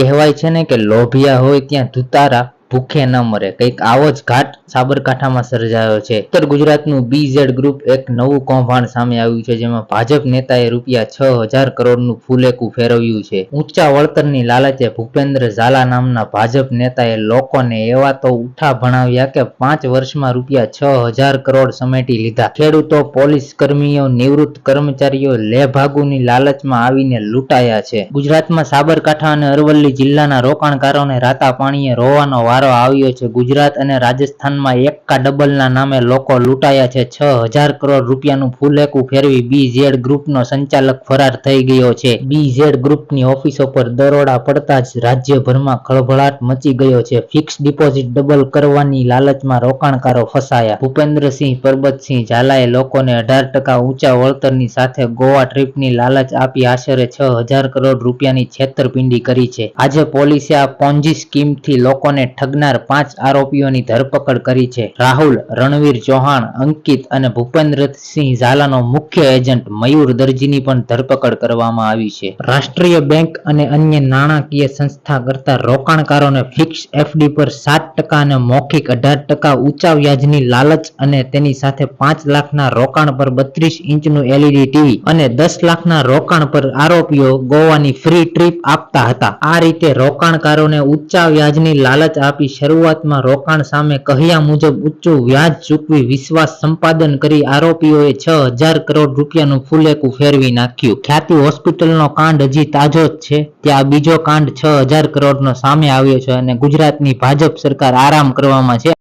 કહેવાય છે ને કે લોભિયા હોય ત્યાં ધુતારા ભૂખે ન મરે. કંઈક આવો જ ઘાટ સાબરકાંઠામાં સર્જાયો છે. ઉત્તર ગુજરાતનું બીઝેડ ગ્રુપ એક નવું કૌભાંડ સામે આવ્યું છે, જેમાં ભાજપ નેતાએ રૂપિયા છ હજાર કરોડનું ફૂલેકું ફેરવ્યું છે. ઊંચા વળતરની લાલચે ભૂપેન્દ્ર ઝાલા નામના ભાજપ નેતાએ લોકોને એવા તો ઉઠા ભણાવ્યા કે પાંચ વર્ષમાં રૂપિયા છ હજાર કરોડ સમેટી લીધા. ખેડૂતો, પોલીસ કર્મીઓ, નિવૃત્ત કર્મચારીઓ લેભાગુની લાલચમાં આવીને લૂંટાયા છે. ગુજરાતમાં સાબરકાંઠા અને અરવલ્લી જિલ્લાના રોકાણકારોને રાતા પાણીએ રોવાનો વારો આવ્યો છે. ગુજરાત અને રાજસ્થાનમાં એક્કા ડબલના નામે લોકો લૂંટાયા છે. છ હજાર કરોડ રૂપિયાનું ફૂલેકું ફેરવી બીઝેડ ગ્રુપનો સંચાલક ફરાર થઈ ગયો છે. બીઝેડ ગ્રુપની ઓફિસો પર દરોડા પડતા જ રાજ્યભરમાં ખળભળાટ મચી ગયો છે. ફિક્સ ડિપોઝિટ ડબલ કરવાની લાલચમાં રોકાણકારો ફસાયા. ભૂપેન્દ્રસિંહ, પરબતસિંહ ઝાલાએ લોકોને અઢાર ટકા ઊંચા વળતરની સાથે ગોવા ટ્રીપની લાલચ આપી આશરે છ હજાર કરોડ રૂપિયાની છેતરપિંડી કરી છે. આજે પોલીસે આ પોન્જી સ્કીમથી લોકોને ઠગનાર પાંચ આરોપીઓની ધરપકડ કરી છે. રાહુલ, રણવીર ચૌહાણ, અંકિત અને ભૂપેન્દ્રસિંહ ઝાલાનો મુખ્ય એજન્ટ મયુર દરજીની પણ ધરપકડ કરવામાં આવી છે. રાષ્ટ્રીય બેંક અને અન્ય નાણાકીય સંસ્થા કરતા રોકાણકારોને ફિક્સ એફડી પર સાત ટકા અને મૌખિક અઢાર ટકા ઊંચા વ્યાજની લાલચ અને તેની સાથે પાંચ લાખના રોકાણ પર બત્રીસ ઇંચનું એલઈડી ટીવી અને દસ લાખના રોકાણ પર આરોપીઓ ગોવાની ફ્રી ટ્રીપ આપતા હતા. આ રીતે રોકાણકારોને ઊંચા વ્યાજની લાલચ આપી શરૂઆતમાં રોકાણ સામે કહ્યા મુજબ ઊંચું વ્યાજ ચૂકવી વિશ્વાસ સંપાદન કરી આરોપીઓએ છ હજાર કરોડ રૂપિયાનું ફૂલેકું ફેરવી નાખ્યું. ખ્યાતિ હોસ્પિટલનો કાંડ હજી તાજો જ છે. ત્યાં બીજો કાંડ છ હજાર કરોડનો સામે આવ્યો છે અને ગુજરાતની ભાજપ સરકાર આરામ કરવામાં છે.